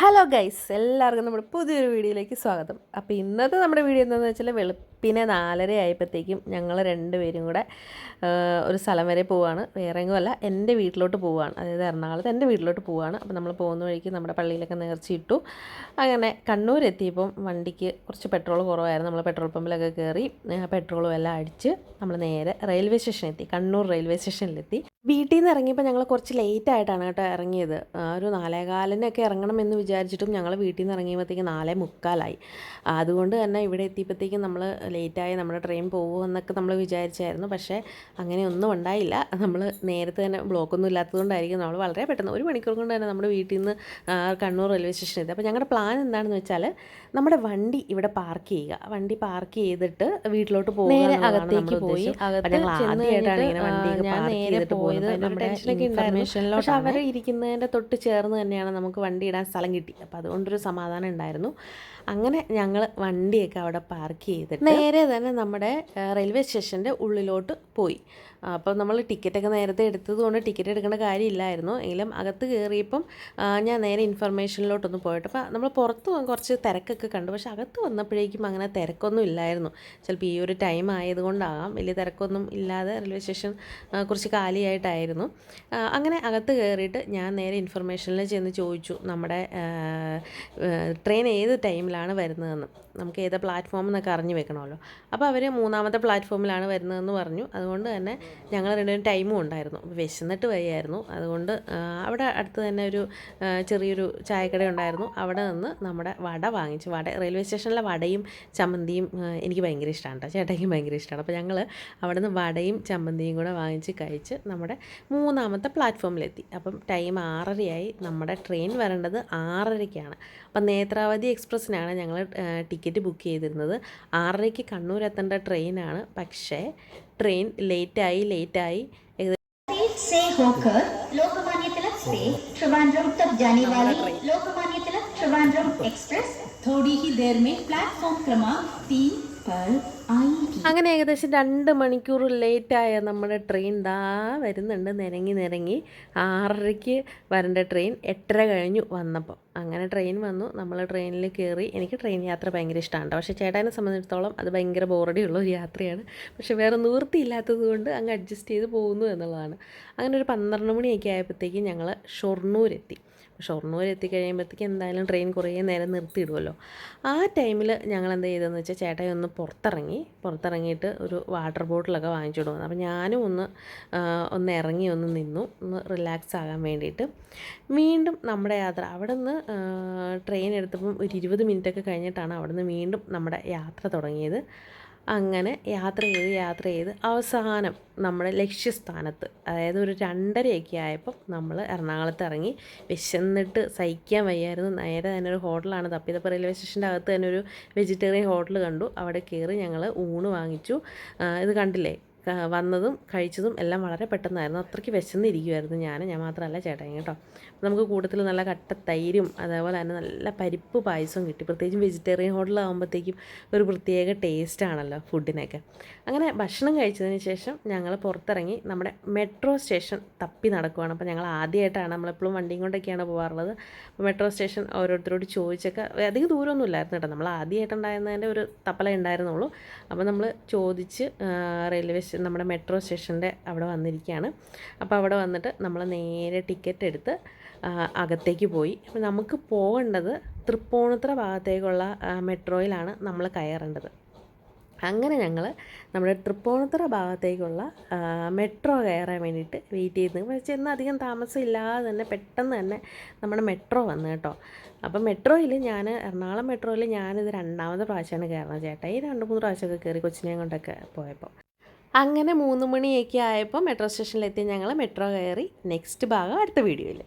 Hello guys എല്ലാവർക്കും നമ്മുടെ പുതിയൊരു വീഡിയോയിലേക്ക് സ്വാഗതം. അപ്പോൾ ഇന്നത്തെ നമ്മുടെ വീഡിയോ എന്താണെന്ന് വെച്ചാൽ വെളുപ്പിനെ നാലര ആയപ്പോഴത്തേക്കും ഞങ്ങൾ രണ്ടുപേരും കൂടെ ഒരു സ്ഥലം വരെ പോവുകയാണ് വേറെ എങ്ങുമല്ല എന്റെ വീട്ടിലോട്ട് പോവാണ്. അതായത് എറണാകുളത്ത് എന്റെ വീട്ടിലോട്ട് പോവാണ്. അപ്പോൾ നമ്മൾ പോകുന്ന വഴിക്ക് നമ്മുടെ പള്ളിയിലൊക്കെ നേർച്ചയിട്ടു. അങ്ങനെ കണ്ണൂർ എത്തിയപ്പം വണ്ടിക്ക് കുറച്ച് പെട്രോൾ കുറവായിരുന്നു. നമ്മൾ പെട്രോൾ പമ്പിലൊക്കെ കയറി പെട്രോളും എല്ലാം അടിച്ച് നമ്മൾ നേരെ റെയിൽവേ സ്റ്റേഷനിൽ എത്തി കണ്ണൂർ റെയിൽവേ സ്റ്റേഷനിലെത്തി. വീട്ടിൽ നിന്ന് ഇറങ്ങിയപ്പോൾ ഞങ്ങൾ കുറച്ച് ലേറ്റ് ആയിട്ടാണ് കേട്ടോ ഇറങ്ങിയത്. ഒരു നാലേകാലിനൊക്കെ ഇറങ്ങണമെന്ന് വിചാരിച്ചിട്ടും ഞങ്ങൾ വീട്ടിൽ നിന്ന് ഇറങ്ങിയപ്പോഴത്തേക്ക് നാലേ മുക്കാലായി. അതുകൊണ്ട് തന്നെ ഇവിടെ എത്തിയപ്പോഴത്തേക്കും നമ്മൾ ലേറ്റായി നമ്മുടെ ട്രെയിൻ പോകുമെന്നൊക്കെ നമ്മൾ വിചാരിച്ചായിരുന്നു. പക്ഷേ അങ്ങനെയൊന്നും ഉണ്ടായില്ല. നമ്മൾ നേരത്തെ തന്നെ ബ്ലോക്കൊന്നും ഇല്ലാത്തതുകൊണ്ടായിരിക്കും നമ്മൾ വളരെ പെട്ടെന്ന് ഒരു മണിക്കൂർ കൊണ്ട് തന്നെ നമ്മുടെ വീട്ടിൽ നിന്ന് കണ്ണൂർ റെയിൽവേ സ്റ്റേഷനിൽ എത്തി. അപ്പോൾ ഞങ്ങളുടെ പ്ലാൻ എന്താണെന്ന് വെച്ചാൽ നമ്മുടെ വണ്ടി ഇവിടെ പാർക്ക് ചെയ്യുക. വണ്ടി പാർക്ക് ചെയ്തിട്ട് വീട്ടിലോട്ട് പോകുക അകത്തേക്ക് പോയി. ആദ്യമായിട്ടാണ് ഇങ്ങനെ വണ്ടിയൊക്കെ പാർക്ക് ചെയ്തിട്ട് പോകുന്നത്. നമ്മുടെ പക്ഷെ. അവർ ഇരിക്കുന്നതിന്റെ തൊട്ട് ചേർന്ന് തന്നെയാണ് നമുക്ക് വണ്ടി ഇടാൻ സ്ഥലം കിട്ടി. അപ്പോൾ അതുകൊണ്ടൊരു സമാധാനം ഉണ്ടായിരുന്നു. അങ്ങനെ ഞങ്ങൾ വണ്ടിയൊക്കെ അവിടെ പാർക്ക് ചെയ്തിട്ട് നേരെ തന്നെ നമ്മുടെ റെയിൽവേ സ്റ്റേഷന്റെ ഉള്ളിലോട്ട് പോയി. അപ്പോൾ നമ്മൾ ടിക്കറ്റൊക്കെ നേരത്തെ എടുത്തതുകൊണ്ട് ടിക്കറ്റ് എടുക്കേണ്ട കാര്യമില്ലായിരുന്നു. എങ്കിലും അകത്ത് കയറിയപ്പം ഞാൻ നേരെ ഇൻഫർമേഷനിലോട്ടൊന്ന് പോയിട്ട് അപ്പോൾ നമ്മൾ പുറത്ത് കുറച്ച് തിരക്കൊക്കെ കണ്ടു. പക്ഷേ അകത്ത് വന്നപ്പോഴേക്കും അങ്ങനെ തിരക്കൊന്നും ഇല്ലായിരുന്നു. ചിലപ്പോൾ ഈ ഒരു ടൈം ആയതുകൊണ്ടാകാം വലിയ തിരക്കൊന്നും ഇല്ലാതെ റെയിൽവേ സ്റ്റേഷൻ കുറച്ച് കാലിയായിട്ടായിരുന്നു. അങ്ങനെ അകത്ത് കയറിയിട്ട് ഞാൻ നേരെ ഇൻഫർമേഷനിൽ ചെന്ന് ചോദിച്ചു നമ്മുടെ ട്രെയിൻ ഏത് ടൈമിലാണ് വരുന്നതെന്ന്. നമുക്ക് ഏത് പ്ലാറ്റ്ഫോം എന്നൊക്കെ അറിഞ്ഞു വെക്കണമല്ലോ. അപ്പോൾ അവർ മൂന്നാമത്തെ പ്ലാറ്റ്ഫോമിലാണ് വരുന്നതെന്ന് പറഞ്ഞു. അതുകൊണ്ട് തന്നെ ഞങ്ങൾ രണ്ടുപേരും ടൈമും ഉണ്ടായിരുന്നു. വിശന്നിട്ട് വയ്യായിരുന്നു. അതുകൊണ്ട് അവിടെ അടുത്ത് തന്നെ ഒരു ചെറിയൊരു ചായക്കട ഉണ്ടായിരുന്നു. അവിടെ നിന്ന് നമ്മുടെ വട വാങ്ങിച്ചു. വട റെയിൽവേ സ്റ്റേഷനിലെ വടയും ചമ്മന്തിയും എനിക്ക് ഭയങ്കര ഇഷ്ടമാണ് കേട്ടോ. ചേട്ടയ്ക്ക് ഭയങ്കര ഇഷ്ടമാണ്. അപ്പോൾ ഞങ്ങൾ അവിടെ നിന്ന് വടയും ചമ്മന്തിയും കൂടെ വാങ്ങിച്ച് കഴിച്ച് നമ്മുടെ മൂന്നാമത്തെ പ്ലാറ്റ്ഫോമിലെത്തി. അപ്പം ടൈം ആറരയായി. നമ്മുടെ ട്രെയിൻ വരേണ്ടത് ആറരയ്ക്കാണ്. അപ്പം നേത്രാവതി എക്സ്പ്രസ്സിനാണ് ഞങ്ങൾ ടിക്കറ്റ് ബുക്ക് ചെയ്തിരുന്നത്. ആറരയ്ക്ക് കണ്ണൂർ എത്തേണ്ട ട്രെയിനാണ് പക്ഷേ ട്രെയിൻ ലേറ്റായി ലേറ്റായി सीट से होकर लोकमान्य तिलक से ट्रिवांड्रम तक जाने वाली लोकमान्य तिलक ट्रिवांड्रम एक्सप्रेस थोड़ी ही देर में प्लेटफॉर्म क्रमांक तीन पर आएगी അങ്ങനെ ഏകദേശം രണ്ട് മണിക്കൂർ ലേറ്റായ നമ്മുടെ ട്രെയിൻ ദാ വരുന്നുണ്ട്. നിരങ്ങി നിരങ്ങി ആറരയ്ക്ക് വരേണ്ട ട്രെയിൻ എട്ടര കഴിഞ്ഞു വന്നപ്പോൾ അങ്ങനെ ട്രെയിൻ വന്നു. നമ്മൾ ട്രെയിനിൽ കയറി. എനിക്ക് ട്രെയിൻ യാത്ര ഭയങ്കര ഇഷ്ടമാണ് പക്ഷേ ചേട്ടാനെ സംബന്ധിച്ചിടത്തോളം അത് ഭയങ്കര ബോറടിയുള്ള ഒരു യാത്രയാണ്. പക്ഷേ വേറെ നിവൃത്തിയില്ലാത്തത് കൊണ്ട് അങ്ങ് അഡ്ജസ്റ്റ് ചെയ്ത് പോകുന്നു എന്നുള്ളതാണ്. അങ്ങനെ ഒരു പന്ത്രണ്ട് മണിയൊക്കെ ആയപ്പോഴത്തേക്കും ഞങ്ങൾ ഷൊർണൂരെത്തി. ഷൊർണൂർ എത്തിക്കഴിയുമ്പോഴത്തേക്ക് എന്തായാലും ട്രെയിൻ കുറേ നേരം നിർത്തിയിടുമല്ലോ ആ ടൈമിൽ ഞങ്ങൾ എന്താ ചെയ്തതെന്ന് വെച്ചാൽ ചേട്ടായി ഒന്ന് പുറത്തിറങ്ങി. പുറത്തിറങ്ങിയിട്ട് ഒരു വാട്ടർ ബോട്ടിലൊക്കെ വാങ്ങിച്ചു വന്നു അപ്പോൾ ഞാനും ഒന്ന് ഒന്ന് ഇറങ്ങി ഒന്ന് നിന്നു. ഒന്ന് റിലാക്സ് ആകാൻ വേണ്ടിയിട്ട്. വീണ്ടും നമ്മുടെ യാത്ര. അവിടെ നിന്ന് ട്രെയിൻ എടുത്തപ്പം ഒരു ഇരുപത് മിനിറ്റൊക്കെ കഴിഞ്ഞിട്ടാണ് അവിടെ നിന്ന് വീണ്ടും നമ്മുടെ യാത്ര തുടങ്ങിയത്. അങ്ങനെ യാത്ര ചെയ്ത് യാത്ര ചെയ്ത് അവസാനം നമ്മുടെ ലക്ഷ്യസ്ഥാനത്ത് അതായത് ഒരു രണ്ടരയൊക്കെ ആയപ്പം നമ്മൾ എറണാകുളത്ത് ഇറങ്ങി വിശന്നിട്ട് സഹിക്കാൻ വയ്യായിരുന്നു. നേരെ തന്നെ ഒരു ഹോട്ടലാണ്. തപ്പിയതപ്പോൾ റെയിൽവേ സ്റ്റേഷന്റെ അകത്ത് തന്നെ ഒരു വെജിറ്റേറിയൻ ഹോട്ടൽ കണ്ടു. അവിടെ കയറി ഞങ്ങൾ ഊണ് വാങ്ങിച്ചു. ഇത് കണ്ടില്ലേ? വന്നതും കഴിച്ചതും എല്ലാം വളരെ പെട്ടെന്നായിരുന്നു. അത്രയ്ക്ക് വിശന്നിരിക്കുമായിരുന്നു ഞാൻ ഞാൻ മാത്രമല്ല ചേട്ടായി കേട്ടോ. നമുക്ക് കൂട്ടത്തിൽ നല്ല കട്ട തൈരും അതേപോലെ തന്നെ നല്ല പരിപ്പ് പായസവും കിട്ടി. പ്രത്യേകിച്ചും വെജിറ്റേറിയൻ ഹോട്ടലാകുമ്പോഴത്തേക്കും ഒരു പ്രത്യേക ടേസ്റ്റ് ആണല്ലോ ഫുഡിനൊക്കെ അങ്ങനെ ഭക്ഷണം കഴിച്ചതിന് ശേഷം ഞങ്ങൾ പുറത്തിറങ്ങി നമ്മുടെ മെട്രോ സ്റ്റേഷൻ തപ്പി നടക്കുവാണ്. അപ്പോൾ ഞങ്ങൾ ആദ്യമായിട്ടാണ് നമ്മളെപ്പോഴും വണ്ടിയും കൊണ്ടൊക്കെയാണ് പോകാറുള്ളത് അപ്പോൾ മെട്രോ സ്റ്റേഷൻ ഓരോരുത്തരോട് ചോദിച്ചൊക്കെ അധികം ദൂരമൊന്നും ഇല്ലായിരുന്നു കേട്ടോ. നമ്മൾ ആദ്യമായിട്ടുണ്ടായിരുന്നതിന്റെ ഒരു തപ്പല ഉണ്ടായിരുന്നുള്ളൂ. അപ്പോൾ നമ്മൾ ചോദിച്ച് റെയിൽവേ നമ്മുടെ മെട്രോ സ്റ്റേഷന്റെ അവിടെ വന്നിരിക്കുകയാണ്. അപ്പോൾ അവിടെ വന്നിട്ട് നമ്മൾ നേരെ ടിക്കറ്റ് എടുത്ത് അകത്തേക്ക് പോയി. അപ്പോൾ നമുക്ക് പോകേണ്ടത് തൃപ്പൂണിത്തുറ ഭാഗത്തേക്കുള്ള മെട്രോയിലാണ് നമ്മൾ കയറേണ്ടത്. അങ്ങനെ ഞങ്ങൾ നമ്മുടെ തൃപ്പൂണിത്തുറ ഭാഗത്തേക്കുള്ള മെട്രോ കയറാൻ വേണ്ടിയിട്ട് വെയിറ്റ് ചെയ്ത് പക്ഷേ ചെന്ന് അധികം താമസം ഇല്ലാതെ തന്നെ പെട്ടെന്ന് തന്നെ നമ്മുടെ മെട്രോ വന്നു കേട്ടോ. അപ്പം മെട്രോയിൽ ഞാൻ എറണാകുളം മെട്രോയിൽ ഞാനിത് രണ്ടാമത്തെ പ്രാവശ്യമാണ് കയറുന്നത് ചേട്ടാ. ഈ രണ്ട് മൂന്ന് പ്രാവശ്യമൊക്കെ കയറി കൊച്ചിനെയും കൊണ്ടൊക്കെ പോയപ്പോൾ. അങ്ങനെ മൂന്ന് മണിയൊക്കെ ആയപ്പോൾ മെട്രോ സ്റ്റേഷനിലെത്തി ഞങ്ങൾ മെട്രോ കയറി നെക്സ്റ്റ് ഭാഗം അടുത്ത വീഡിയോയിൽ